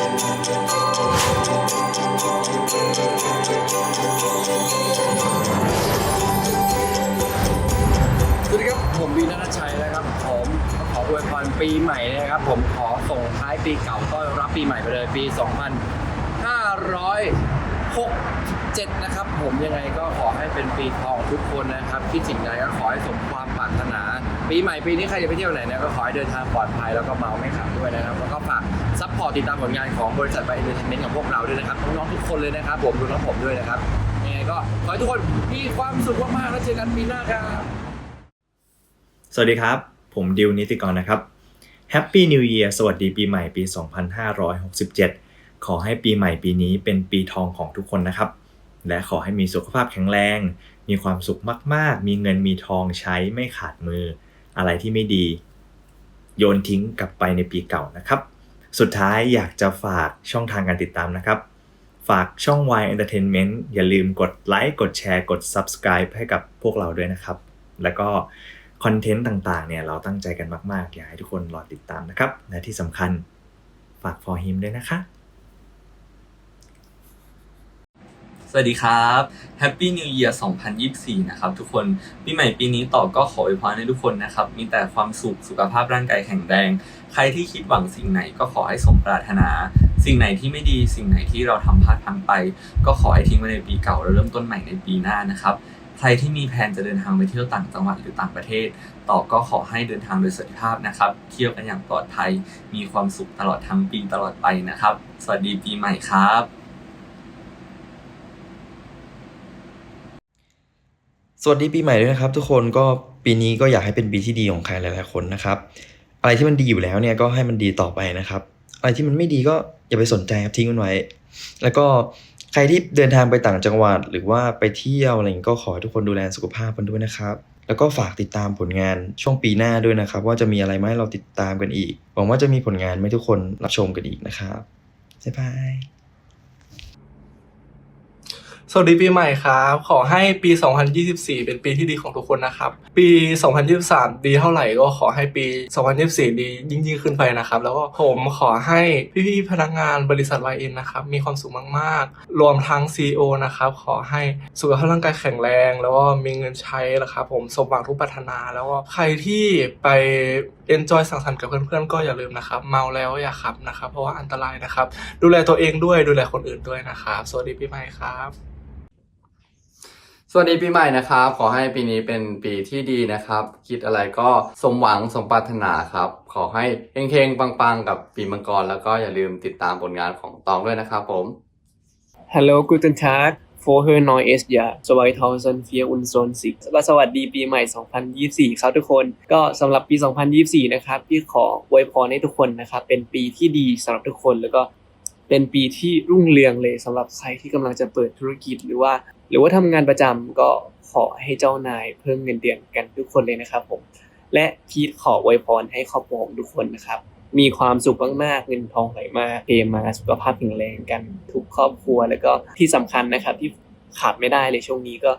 สวัสดีครับ ผมวีนัทชัยนะครับ ผมขออวยพรปีใหม่นะครับ ผมขอส่งท้ายปีเก่าต้อนรับปีใหม่ไปเลยปี 2567 นะครับ ผมยังไงก็ขอให้เป็นปีทองทุกคนนะครับ คิดสิ่งใดก็ขอให้สมความปรารถนา ปีใหม่ปีนี้ใครจะไปเที่ยวไหนเนี่ยก็ขอให้เดินทางปลอดภัยแล้วก็เมาไม่ขับด้วยนะครับ แล้วก็ฝาก ซัพพอร์ตติดตามผลงานของบริษัทไปเอนเตอร์เทนเมนต์กับพวกเราด้วยนะครับน้องๆทุกคนเลยนะครับ ผมดูน้องผมด้วยนะครับยังไงก็ขอให้ทุกคนมีความสุขมากๆแล้วเจอกันปีหน้าครับสวัสดีครับ ผมดิวนิติกรนะครับ Happy New Year สวัสดีปีใหม่ปี 2567 ขอให้ปีใหม่ปีนี้เป็นปีทองของทุกคนนะครับ และขอให้มีสุขภาพแข็งแรง มีความสุขมากๆ มีเงินมีทองใช้ไม่ขาดมือ อะไรที่ไม่ดี โยนทิ้งกลับไปในปีเก่านะครับ สุดท้ายอยากจะฝากช่องทางการติดตามนะครับ ฝากช่อง Y Entertainment อย่าลืมกดไลค์กดแชร์กด Subscribe ให้กับพวกเราด้วยนะครับ แล้วก็คอนเทนต์ต่างๆเนี่ยเราตั้งใจกันมาก ๆ อยากให้ทุกคนรอติดตามนะครับ และที่สำคัญฝาก for him ด้วยนะคะ สวัสดีครับ Happy New Year 2024 นะครับทุกคน ปีใหม่ปีนี้ต่อก็ขออวยพรให้ทุกคนนะครับ มีแต่ความสุข สุขภาพร่างกายแข็งแรง ใครที่คิดหวังสิ่งไหนก็ขอให้สมปรารถนา สิ่งไหนที่ไม่ดี สิ่งไหนที่เราทำพลาดพลังไป ก็ขอให้ทิ้งไว้ในปีเก่าแล้วเริ่มต้นใหม่ในปีหน้านะครับ ใครที่มีแผนจะเดินทางไปเที่ยวต่างจังหวัดหรือต่างประเทศ ต่อก็ขอให้เดินทางโดยสวัสดิภาพนะครับ เที่ยวกันอย่างปลอดภัย มีความสุขตลอดทั้งปีตลอดไปนะครับ สวัสดีปีใหม่ครับ สวัสดีปีใหม่ด้วยนะครับทุกคนก็ปีนี้ก็อยากให้เป็นปีที่ดีของใครหลายๆคนนะครับ อะไรที่มันดีอยู่แล้วเนี่ยก็ให้มันดีต่อไปนะครับ อะไรที่มันไม่ดีก็อย่าไปสนใจครับทิ้งมันไว้ แล้วก็ใครที่เดินทางไปต่างจังหวัด หรือว่าไปเที่ยวอะไรอย่างงี้ก็ขอให้ทุกคนดูแลสุขภาพกันด้วยนะครับ แล้วก็ฝากติดตามผลงานช่วงปีหน้าด้วยนะครับ ว่าจะมีอะไรมาให้เราติดตามกันอีกหวังว่าจะมีผลงานให้ทุกคนรับชมกันอีกนะครับบ๊ายบาย สวัสดีปีใหม่ครับ ขอให้ปี 2024 เป็นปีที่ดีของทุกคนนะครับ ปี 2023 ดีเท่าไหร่ก็ขอให้ปี 2024 ดียิ่งยิ่งขึ้นไปนะครับ แล้วก็ผมขอให้พี่ๆพนักงานบริษัท YN นะครับ มีความสุขมากๆ รวมทั้ง CEO นะครับ ขอให้สุขภาพร่างกายแข็งแรง แล้วก็มีเงินใช้นะครับผมสมหวังทุกปรารถนา แล้วก็ใครที่ไป enjoy สังสรรค์กับเพื่อนๆก็อย่าลืมนะครับเมาแล้วอย่าขับนะครับ เพราะว่าอันตรายนะครับ ดูแลตัวเองด้วยดูแลคนอื่นด้วยนะครับ สวัสดีปีใหม่ครับ สวัสดีปีใหม่นะครับ ขอให้ปีนี้เป็นปีที่ดีนะครับ คิดอะไรก็สมหวังสมปรารถนาครับ ขอให้เฮงๆ ปังๆ กับปีมังกร แล้วก็อย่าลืมติดตามผลงานของตองด้วยนะครับผม Hallo, guten Tag. Vorher neues Jahr 2024และสวัสดีปีใหม่ 2024 ครับทุกคน ก็สำหรับปี 2024 นะครับพี่ขออวยพรให้ทุกคนนะครับเป็นปีที่ดีสำหรับทุกคนแล้วก็เป็นปีที่รุ่งเรืองเลยสำหรับใครที่กำลังจะเปิดธุรกิจหรือว่า หรือว่าทำงานประจำก็ขอให้เจ้านายเพิ่มเงินเดือนกันทุกคนเลยนะครับผม และพีทขออวยพรให้ครอบครัวของทุกคนนะครับ มีความสุขมากๆเงินทองไหลมาเทมาสุขภาพแข็งแรงกันทุกครอบครัวแล้วก็ที่สำคัญนะครับที่ขาดไม่ได้เลยช่วงนี้ก็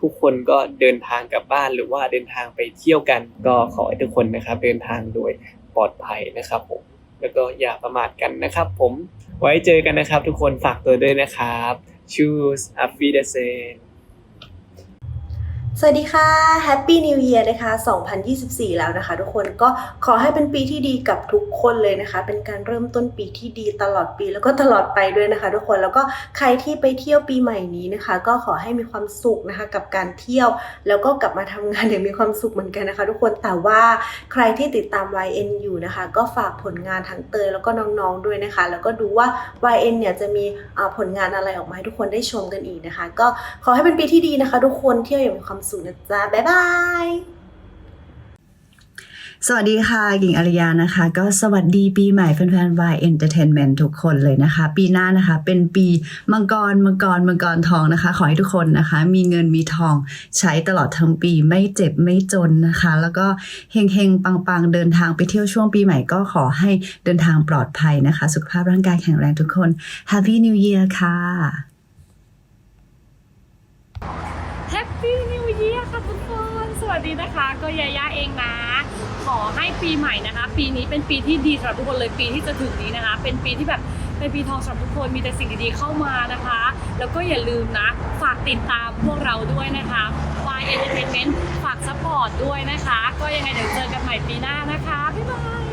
ทุกคนก็เดินทางกลับบ้านหรือว่าเดินทางไปเที่ยวกัน ก็ขอให้ทุกคนนะครับ เดินทางโดยปลอดภัยนะครับผมแล้วก็อย่าประมาทกันนะครับ ผมไว้เจอกันนะครับ ทุกคนฝากตัวด้วยนะครับ Tschüss, auf Wiedersehen. สวัสดีค่ะ Happy New Year นะคะ 2024 แล้วนะคะ ทุกคนก็ขอให้เป็นปีที่ดีกับทุกคนเลยนะคะ เป็นการเริ่มต้นปีที่ดีตลอดปีแล้วก็ตลอดไปด้วยนะคะ ทุกคนแล้วก็ใครที่ไปเที่ยวปีใหม่นี้นะคะ ก็ขอให้มีความสุขนะคะ กับการเที่ยว แล้วก็กลับมาทำงานอย่างมีความสุขเหมือนกันนะคะ ทุกคนแต่ว่าใครที่ติดตาม YN อยู่นะคะ ก็ฝากผลงานทั้งเตยแล้วก็น้องๆด้วยนะคะ แล้วก็ดูว่า YN เนี่ยจะมีผลงานอะไรออกมาให้ทุกคนได้ชมกันอีกนะคะ ก็ขอให้เป็นปีที่ดีนะคะ ทุกคนเที่ยวอย่างมีความสุขนะจ๊ะ บ๊ายบาย สวัสดีค่ะหญิงอารยานะคะ ก็สวัสดีปีใหม่แฟนๆ Y Entertainment ทุกคนเลยนะคะ ปีหน้านะคะเป็นปีมังกรมังกรมังกรทองนะคะ ขอให้ทุกคนนะคะ มีเงินมีทองใช้ตลอดทั้งปีไม่เจ็บไม่จนนะคะ แล้วก็เฮงเฮงปังปังเดินทางไปเที่ยวช่วงปีใหม่ก็ขอให้เดินทางปลอดภัยนะคะ สุขภาพร่างกายแข็งแรงทุกคน Happy New Year ค่ะ แฮ ปี้นิว e a ร์ค่ะทุกคน สวัสดีนะคะ ก็ยาย่าเองนะ ขอให้ปีใหม่นะคะ ปีนี้เป็นปีที่ดีสำหรับทุกคนเลยปีที่จะถึงนี้นะคะ เป็นปีที่แบบเป็นปีทองสำหรับทุกคนมีแต่สิ่งดีๆเข้ามานะคะ แล้วก็อย่าลืมนะ ฝากติดตามพวกเราด้วยนะคะ Y Entertainment ฝากซัพพอร์ตด้วยนะคะ ก็ยังไงเดี๋ยวเจอกันใหม่ปีหน้านะคะบ๊ายบาย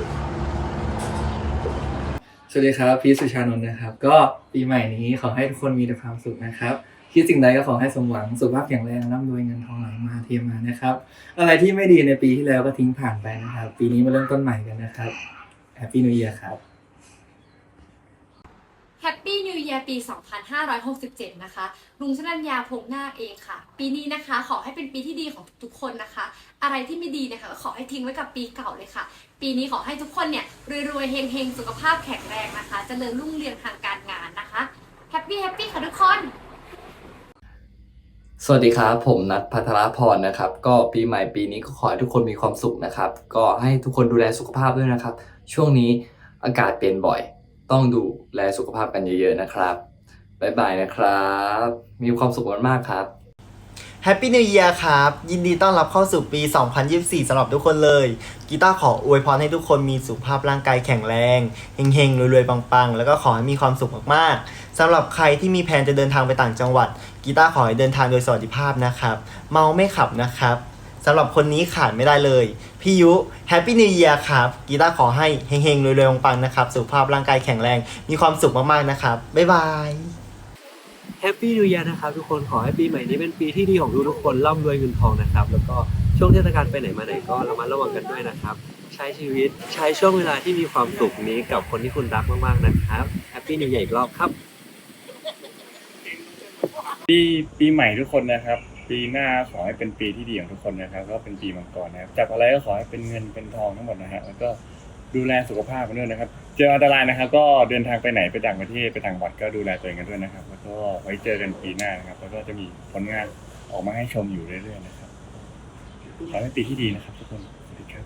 สวัสดีครับพีชสุชานนท์นะครับ ก็ปีใหม่นี้ขอให้ทุกคนมีแต่ความสุขนะครับ คิดสิ่งใดก็ขอให้สมหวัง สุขภาพแข็งแรงร่ำรวยเงินทองไหลมาเทมานะครับ อะไรที่ไม่ดีในปีที่แล้วก็ทิ้งผ่านไปนะครับ ปีนี้มาเริ่มต้นใหม่กันนะครับแฮปปี้นิว e ย r ครับแฮปปี้นิว e ย r ปี 2567 นะคะ ลุงชนัญญาพงนาคเองค่ะ ปีนี้นะคะ ขอให้เป็นปีที่ดีของทุกๆคนนะคะ อะไรที่ไม่ดีนะคะก็ขอให้ทิ้งไว้กับปีเก่าเลยค่ะ ปีนี้ขอให้ทุกคนเนี่ยรวยๆเฮงๆ สุขภาพแข็งแรงนะคะ เจริญรุ่งเรืองทางการงานนะคะ แฮปปี้แฮปปี้ค่ะทุกคน สวัสดีครับ ผมนัทพัทรพรนะครับ ก็ปีใหม่ปีนี้ก็ขอให้ทุกคนมีความสุขนะครับ ก็ให้ทุกคนดูแลสุขภาพด้วยนะครับ ช่วงนี้อากาศเปลี่ยนบ่อย ต้องดูแลสุขภาพกันเยอะๆนะครับบ๊ายบายนะครับ มีความสุขมากๆครับ แฮปปี้นิว e ย r ครับ ยินดีต้อนรับเข้าสู่ปี 2024 สำหรับทุกคนเลย กีตาร์ขออวยพรให้ทุกคนมีสุขภาพร่างกายแข็งแรง เฮงๆ รวยๆ ปังๆ แล้วก็ขอให้มีความสุขมากๆ สำหรับใครที่มีแผนจะเดินทางไปต่างจังหวัด กีตาร์ขอให้เดินทางโดยสวัสดิภาพนะครับ เมาไม่ขับนะครับสำหรับคนนี้ขาดไม่ได้เลย พี่ยุแฮปปี้นิว e ย r ครับ กีตาร์ขอให้เฮงๆ รวยๆ ปังๆ นะครับ สุขภาพร่างกายแข็งแรง มีความสุขมากๆ นะครับ บ๊ายบาย แฮปปี้นิว e a r นะครับทุกคนขอให้ปีใหม่นี้เป็นปีที่ดีของทุกคนร่ำรวยเงินทองนะครับ แล้วก็ช่วงเทศกาลไปไหนมาไหนก็ระมัดระวังกันด้วยนะครับ ใช้ชีวิตใช้ช่วงเวลาที่มีความสุขนี้กับคนที่คุณรักมากๆนะครับแฮปปี้นิว e a r อีกรอบครับ ปีปีใหม่ทุกคนนะครับ ปีหน้าขอให้เป็นปีที่ดีของทุกคนนะครับ ก็เป็นปีมังกรนะครับจับอะไรก็ขอให้เป็นเงินเป็นทองทั้งหมดนะฮะแล้วก็ดูแลสุขภาพกันด้วยนะครับ เจออันตรายนะครับ ก็เดินทางไปไหนไปต่างประเทศไปต่างจังหวัดก็ดูแลตัวเองกันด้วยนะครับ แล้วก็ไว้เจอกันปีหน้านะครับ แล้วก็จะมีผลงานออกมาให้ชมอยู่เรื่อยๆนะครับขอให้ปีที่ดีนะครับทุกคน สวัสดีครับ